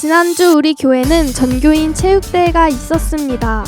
지난주 우리 교회는 전교인 체육대회가 있었습니다.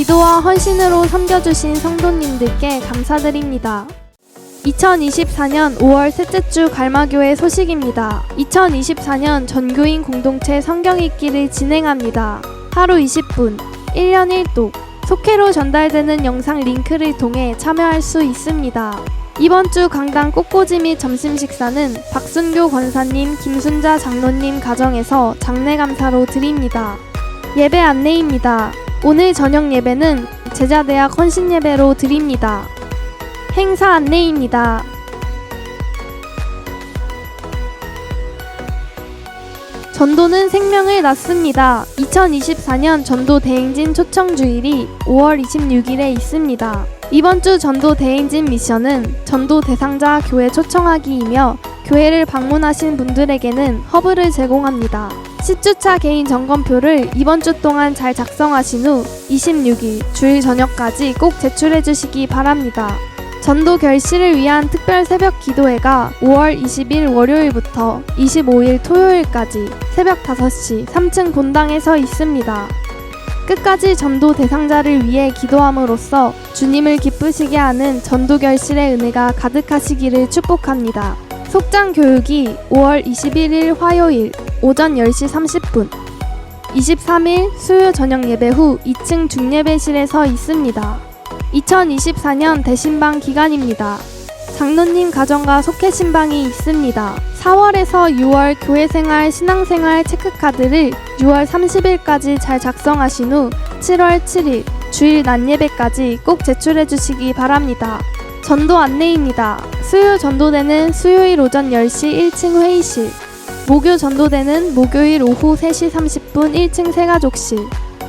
기도와 헌신으로 섬겨주신 성도님들께 감사드립니다. 2024년 5월 셋째 주 갈마교회 소식입니다. 2024년 전교인 공동체 성경 읽기를 진행합니다. 하루 20분, 1년 1독, 속회로 전달되는 영상 링크를 통해 참여할 수 있습니다. 이번 주 강당 꽃꽂이 및 점심 식사는 박순교 권사님, 김순자 장로님 가정에서 장례 감사로 드립니다. 예배 안내입니다. 오늘 저녁 예배는 제자대학 헌신 예배로 드립니다. 행사 안내입니다. 전도는 생명을 낳습니다. 2024년 전도 대행진 초청 주일이 5월 26일에 있습니다. 이번 주 전도 대행진 미션은 전도 대상자 교회 초청하기이며 교회를 방문하신 분들에게는 허브를 제공합니다. 10주차 개인 점검표를 이번 주 동안 잘 작성하신 후 26일 주일 저녁까지 꼭 제출해 주시기 바랍니다. 전도 결실을 위한 특별 새벽 기도회가 5월 20일 월요일부터 25일 토요일까지 새벽 5시 3층 본당에서 있습니다. 끝까지 전도 대상자를 위해 기도함으로써 주님을 기쁘시게 하는 전도 결실의 은혜가 가득하시기를 축복합니다. 속장 교육이 5월 21일 화요일 오전 10시 30분 23일 수요 저녁 예배 후 2층 중예배실에서 있습니다. 2024년 대신방 기간입니다. 장로님 가정과 속회 신방이 있습니다. 4월에서 6월 교회 생활, 신앙생활 체크카드를 6월 30일까지 잘 작성하신 후 7월 7일 주일 낮 예배까지 꼭 제출해 주시기 바랍니다. 전도 안내입니다. 수요 전도대는 수요일 오전 10시 1층 회의실, 목요 전도대는 목요일 오후 3시 30분 1층 세가족실,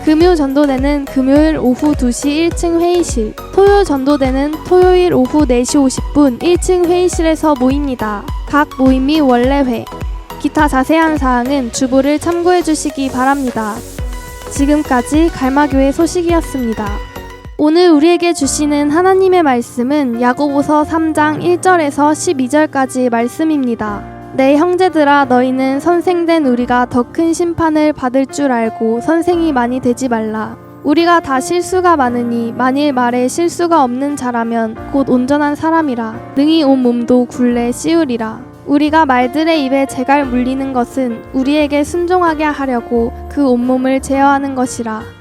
금요 전도대는 금요일 오후 2시 1층 회의실, 토요 전도대는 토요일 오후 4시 50분 1층 회의실에서 모입니다. 각 모임이 원래회. 기타 자세한 사항은 주보를 참고해 주시기 바랍니다. 지금까지 갈마교회 소식이었습니다. 오늘 우리에게 주시는 하나님의 말씀은 야고보서 3장 1절에서 12절까지 말씀입니다. 내 형제들아 너희는 선생된 우리가 더 큰 심판을 받을 줄 알고 선생이 많이 되지 말라. 우리가 다 실수가 많으니 만일 말에 실수가 없는 자라면 곧 온전한 사람이라 능히 온 몸도 굴레 씌우리라. 우리가 말들의 입에 재갈 물리는 것은 우리에게 순종하게 하려고 그 온몸을 제어하는 것이라.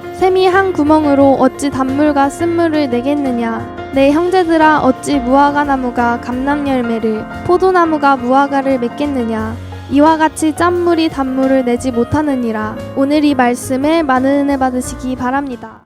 샘이 한 구멍으로 어찌 단물과 쓴물을 내겠느냐? 내 형제들아 어찌 무화과 나무가 감람 열매를 포도나무가 무화과를 맺겠느냐? 이와 같이 짠물이 단물을 내지 못하느니라. 오늘 이 말씀에 많은 은혜 받으시기 바랍니다.